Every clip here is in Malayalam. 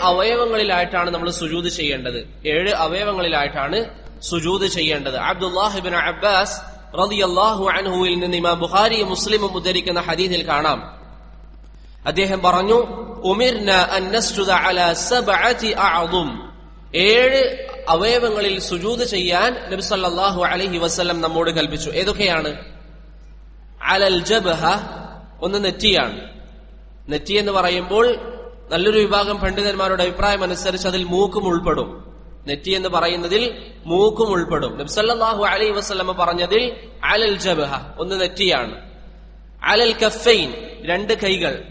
അവയവങ്ങളിലായിട്ടാണ് നമ്മൾ സുജൂത് ചെയ്യേണ്ടത്. ഏഴ് അവയവങ്ങളിലായിട്ടാണ് സുജൂത് ചെയ്യേണ്ടത്. അബ്ദുല്ലാഹിബിൻ അബ്ബാസ് റളിയല്ലാഹു അൻഹുവിൽ നിന്ന് ഇമാം ബുഹാരി മുസ്ലിമും ഉദ്ധരിക്കുന്ന ഹദീദിൽ കാണാം. അദ്ദേഹം പറഞ്ഞു സബ്അതി ഏഴ് അവയവങ്ങളിൽ സുജൂത് ചെയ്യാൻ നബി സല്ലല്ലാഹു അലൈഹി വസല്ലം നമ്മോട് കൽപ്പിച്ചു. ഏതൊക്കെയാണ്? അലൽ ജബഹ ഒന്ന് നെറ്റിയാണ്. നെറ്റി എന്ന് പറയുമ്പോൾ നല്ലൊരു വിഭാഗം പണ്ഡിതന്മാരുടെ അഭിപ്രായം അനുസരിച്ച് അതിൽ മൂക്കും ഉൾപ്പെടും. നെറ്റി എന്ന് പറയുന്നതിൽ മൂക്കും ഉൾപ്പെടും. നബ്സല്ലാഹു അലൈ വസ്ലമ പറഞ്ഞതിൽ അലൽ ജബഹ ഒന്ന് നെറ്റിയാണ്. അലൽ കഫൈൻ രണ്ട് കൈകൾ.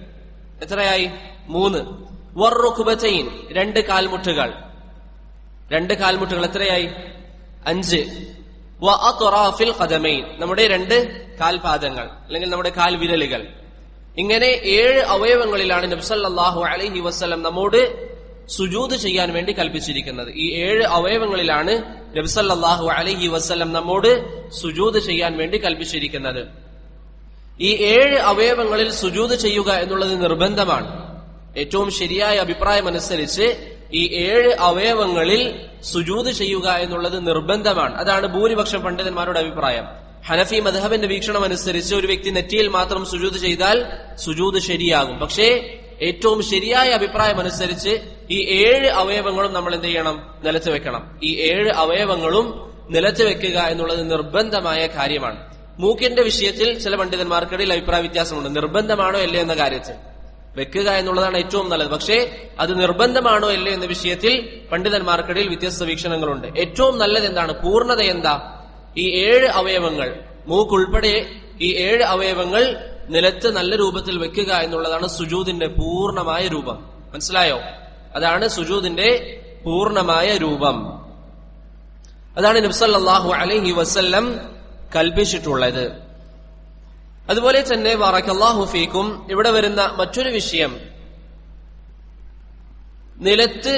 എത്രയായി? മൂന്ന്. വർറുഖുബൈൻ രണ്ട് കാൽമുട്ടുകൾ. രണ്ട് കാൽമുട്ടുകൾ എത്രയായി? അഞ്ച്. വ നമ്മുടെ രണ്ട് കാൽപാദങ്ങൾ അല്ലെങ്കിൽ നമ്മുടെ കാൽവിരലുകൾ. ഇങ്ങനെ ഏഴ് അവയവങ്ങളിലാണ് നബ്സല്ലാഹു അലൈഹി വസ്ലം നമ്മോട് സുജൂത് ചെയ്യാൻ വേണ്ടി കൽപ്പിച്ചിരിക്കുന്നത്. ഈ ഏഴ് അവയവങ്ങളിലാണ് നബ്സല്ലാഹു അലൈഹി വസ്ലം നമ്മോട് സുജൂത് ചെയ്യാൻ വേണ്ടി കൽപ്പിച്ചിരിക്കുന്നത്. ഈ ഏഴ് അവയവങ്ങളിൽ സുജൂത് ചെയ്യുക എന്നുള്ളത് നിർബന്ധമാണ്. ഏറ്റവും ശരിയായ അഭിപ്രായം അനുസരിച്ച് ഈ ഏഴ് അവയവങ്ങളിൽ സുജൂത് ചെയ്യുക എന്നുള്ളത് നിർബന്ധമാണ്. അതാണ് ഭൂരിപക്ഷം പണ്ഡിതന്മാരുടെ അഭിപ്രായം. ഹനഫി മധഹബിന്റെ വീക്ഷണം അനുസരിച്ച് ഒരു വ്യക്തി നെറ്റിയിൽ മാത്രം സുജൂത് ചെയ്താൽ സുജൂത് ശരിയാകും. പക്ഷേ ഏറ്റവും ശരിയായ അഭിപ്രായം അനുസരിച്ച് ഈ ഏഴ് അവയവങ്ങളും നമ്മൾ എന്ത് ചെയ്യണം? നിലച്ചു വെക്കണം. ഈ ഏഴ് അവയവങ്ങളും നിലച്ചു വെക്കുക എന്നുള്ളത് നിർബന്ധമായ കാര്യമാണ്. മൂക്കിന്റെ വിഷയത്തിൽ ചില പണ്ഡിതന്മാർക്കിടയിൽ അഭിപ്രായ വ്യത്യാസമുണ്ട്. നിർബന്ധമാണോ അല്ലേ എന്ന കാര്യത്തിൽ. വെക്കുക എന്നുള്ളതാണ് ഏറ്റവും നല്ലത്. പക്ഷേ അത് നിർബന്ധമാണോ അല്ലേ എന്ന വിഷയത്തിൽ പണ്ഡിതന്മാർക്കിടയിൽ വ്യത്യസ്ത വീക്ഷണങ്ങളുണ്ട്. ഏറ്റവും നല്ലത് എന്താണ്? പൂർണത എന്താ? ഈ ഏഴ് അവയവങ്ങൾ മൂക്കുൾപ്പെടെ ഈ ഏഴ് അവയവങ്ങൾ നിലത്ത് നല്ല രൂപത്തിൽ വെക്കുക എന്നുള്ളതാണ് സുജൂദിന്റെ പൂർണമായ രൂപം. മനസ്സിലായോ? അതാണ് സുജൂദിന്റെ പൂർണമായ രൂപം. അതാണ് നബ്സല്ലാഹു അലഹി വസ്ല്ലം കൽപ്പിച്ചിട്ടുള്ളത്. അതുപോലെ തന്നെ വാറക്കല്ലാഹു ഫീക്കും ഇവിടെ വരുന്ന മറ്റൊരു വിഷയം. നിലത്ത്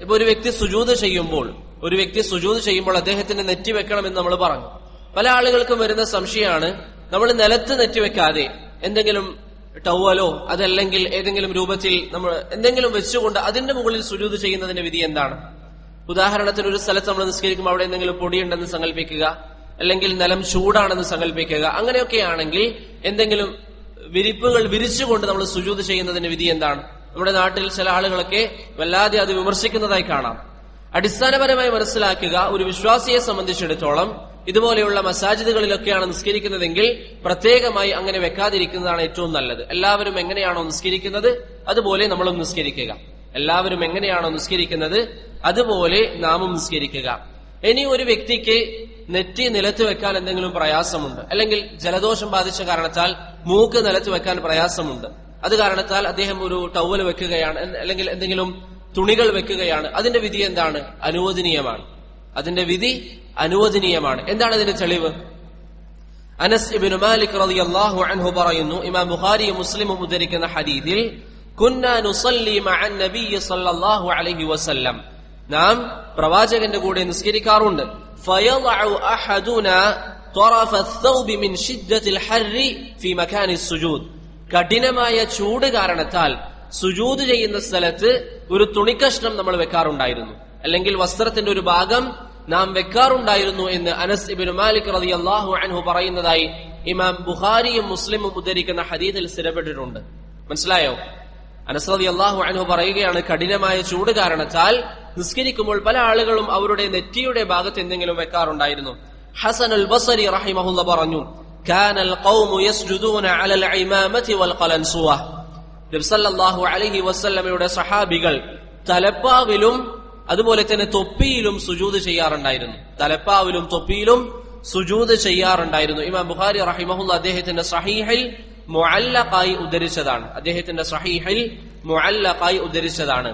ഇപ്പൊ ഒരു വ്യക്തി സുജൂത് ചെയ്യുമ്പോൾ ഒരു വ്യക്തി സുജൂത് ചെയ്യുമ്പോൾ അദ്ദേഹത്തിന്റെ നെറ്റി വെക്കണമെന്ന് നമ്മൾ പറഞ്ഞു. പല ആളുകൾക്കും വരുന്ന സംശയമാണ് നമ്മൾ നിലത്ത് നെറ്റി വെക്കാതെ എന്തെങ്കിലും ടവലോ അതല്ലെങ്കിൽ ഏതെങ്കിലും രൂപത്തിൽ നമ്മൾ എന്തെങ്കിലും വെച്ചുകൊണ്ട് അതിന്റെ മുകളിൽ സുജൂത് ചെയ്യുന്നതിന്റെ വിധി എന്താണ്? ഉദാഹരണത്തിന് ഒരു സ്ഥലത്ത് നമ്മൾ നിസ്കരിക്കുമ്പോൾ അവിടെ എന്തെങ്കിലും പൊടിയുണ്ടെന്ന് സങ്കല്പിക്കുക അല്ലെങ്കിൽ നിലം ചൂടാണെന്ന് സങ്കല്പിക്കുക അങ്ങനെയൊക്കെയാണെങ്കിൽ എന്തെങ്കിലും വിരിപ്പുകൾ വിരിച്ചുകൊണ്ട് നമ്മൾ സുജൂത് ചെയ്യുന്നതിന്റെ വിധി എന്താണ്? നമ്മുടെ നാട്ടിൽ ചില ആളുകളൊക്കെ വല്ലാതെ അത് വിമർശിക്കുന്നതായി കാണാം. അടിസ്ഥാനപരമായി മനസ്സിലാക്കുക ഒരു വിശ്വാസിയെ സംബന്ധിച്ചിടത്തോളം ഇതുപോലെയുള്ള മസാജിദുകളിലൊക്കെയാണ് നിസ്കരിക്കുന്നതെങ്കിൽ പ്രത്യേകമായി അങ്ങനെ വെക്കാതിരിക്കുന്നതാണ് ഏറ്റവും നല്ലത്. എല്ലാവരും എങ്ങനെയാണോ നിസ്കരിക്കുന്നത് അതുപോലെ നമ്മളും നിസ്കരിക്കുക. എല്ലാവരും എങ്ങനെയാണോ നിസ്കരിക്കുന്നത് അതുപോലെ നാമും നിസ്കരിക്കുക. ഇനി ഒരു വ്യക്തിക്ക് നെറ്റി നിലത്ത് വെക്കാൻ എന്തെങ്കിലും പ്രയാസമുണ്ട് അല്ലെങ്കിൽ ജലദോഷം ബാധിച്ച കാരണത്താൽ മൂക്ക് നിലത്ത് വെക്കാൻ പ്രയാസമുണ്ട് അത് കാരണത്താൽ അദ്ദേഹം ഒരു ടവൽ വെക്കുകയാണ് അല്ലെങ്കിൽ എന്തെങ്കിലും തുണികൾ വെക്കുകയാണ്. അതിന്റെ വിധി എന്താണ്? അനുവദനീയമാണ്. അതിന്റെ വിധി അനുവദനീയമാണ്. എന്താണ് അതിന്റെ തെളിവ്? അനസ് ഇബിൻ മാലിക് റളിയല്ലാഹു അൻഹു പറയുന്നു ഇമാം ബുഖാരിയും മുസ്ലിമും ഉദ്ധരിക്കുന്ന ഹദീദിൽ വസല്ലം. നാം പ്രവാചകന്റെ കൂടെ നിസ്കരിക്കാറുണ്ട്. കഠിനമായ ചൂട് കാരണത്താൽ സുജൂദ് ചെയ്യുന്ന സ്ഥലത്ത് ഒരു തുണിക്കഷ്ണം നമ്മൾ വെക്കാറുണ്ടായിരുന്നു. അല്ലെങ്കിൽ വസ്ത്രത്തിന്റെ ഒരു ഭാഗം നാം വെക്കാറുണ്ടായിരുന്നു എന്ന് അനസ് ഇബിൻ മാലിക് റതി അള്ളാഹു അൻഹു പറയുന്നതായി ഇമാം ബുഹാരിയും മുസ്ലിമും ഉദ്ധരിക്കുന്ന ഹദീദിൽ സ്ഥിരപ്പെട്ടിട്ടുണ്ട്. മനസ്സിലായോ? അനസ് റതി അള്ളാഹു അൻഹു പറയുകയാണ് കഠിനമായ ചൂട് കാരണത്താൽ നിസ്കരിക്കുമ്പോൾ പല ആളുകളും അവരുടെ നെറ്റിയുടെ ഭാഗത്ത് എന്തെങ്കിലും വെക്കാറുണ്ടായിരുന്നു. ഹസൻ അൽ ബസരി റഹിമഹുല്ല പറഞ്ഞു കാനൽ ഖൗമു യസ്ജുദൂന അലൽ ഇമാമതി വൽ ഖലൻസുവ. നബ്സല്ലാഹു അലഹി വസ്ല്ലമയുടെ സഹാബികൾ തലപ്പാവിലും അതുപോലെ തന്നെ തൊപ്പിയിലും സുജൂത് ചെയ്യാറുണ്ടായിരുന്നു. തലപ്പാവിലും തൊപ്പിയിലും സുജൂത് ചെയ്യാറുണ്ടായിരുന്നു. ഇമാം ബുഖാരി റഹിമഹുല്ല അദ്ദേഹത്തിന്റെ സഹീഹിൽ മുഅല്ലഖായി ഉദ്ധരിച്ചതാണ്. അദ്ദേഹത്തിന്റെ സഹീഹിൽ മുഅല്ലഖായി ഉദ്ധരിച്ചതാണ്.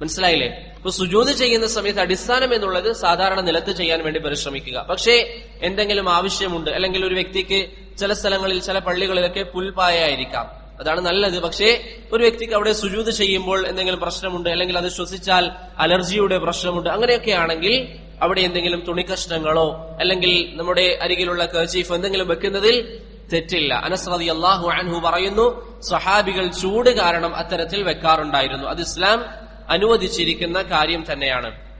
മനസ്സിലായില്ലേ? ഇപ്പൊ സുജൂത് ചെയ്യുന്ന സമയത്ത് അടിസ്ഥാനം എന്നുള്ളത് സാധാരണ നിലത്ത് ചെയ്യാൻ വേണ്ടി പരിശ്രമിക്കുക. പക്ഷേ എന്തെങ്കിലും ആവശ്യമുണ്ട് അല്ലെങ്കിൽ ഒരു വ്യക്തിക്ക് ചില സ്ഥലങ്ങളിൽ ചില പള്ളികളിലൊക്കെ പുൽപ്പായ ആയിരിക്കാം. അതാണ് നല്ലത്. പക്ഷേ ഒരു വ്യക്തിക്ക് അവിടെ സുജൂത് ചെയ്യുമ്പോൾ എന്തെങ്കിലും പ്രശ്നമുണ്ട് അല്ലെങ്കിൽ അത് ശ്വസിച്ചാൽ അലർജിയുടെ പ്രശ്നമുണ്ട് അങ്ങനെയൊക്കെ ആണെങ്കിൽ അവിടെ എന്തെങ്കിലും തുണിക്കഷ്ണങ്ങളോ അല്ലെങ്കിൽ നമ്മുടെ അരികിലുള്ള കർച്ചീഫ് എന്തെങ്കിലും വെക്കുന്നതിൽ തെറ്റില്ല. അനസ്രതി അള്ളാഹു അൻഹു പറയുന്നു സഹാബികൾ ചൂട് കാരണം അത്തരത്തിൽ വെക്കാറുണ്ടായിരുന്നു. അത് ഇസ്ലാം അനുവദിച്ചിരിക്കുന്ന കാര്യം തന്നെയാണ്.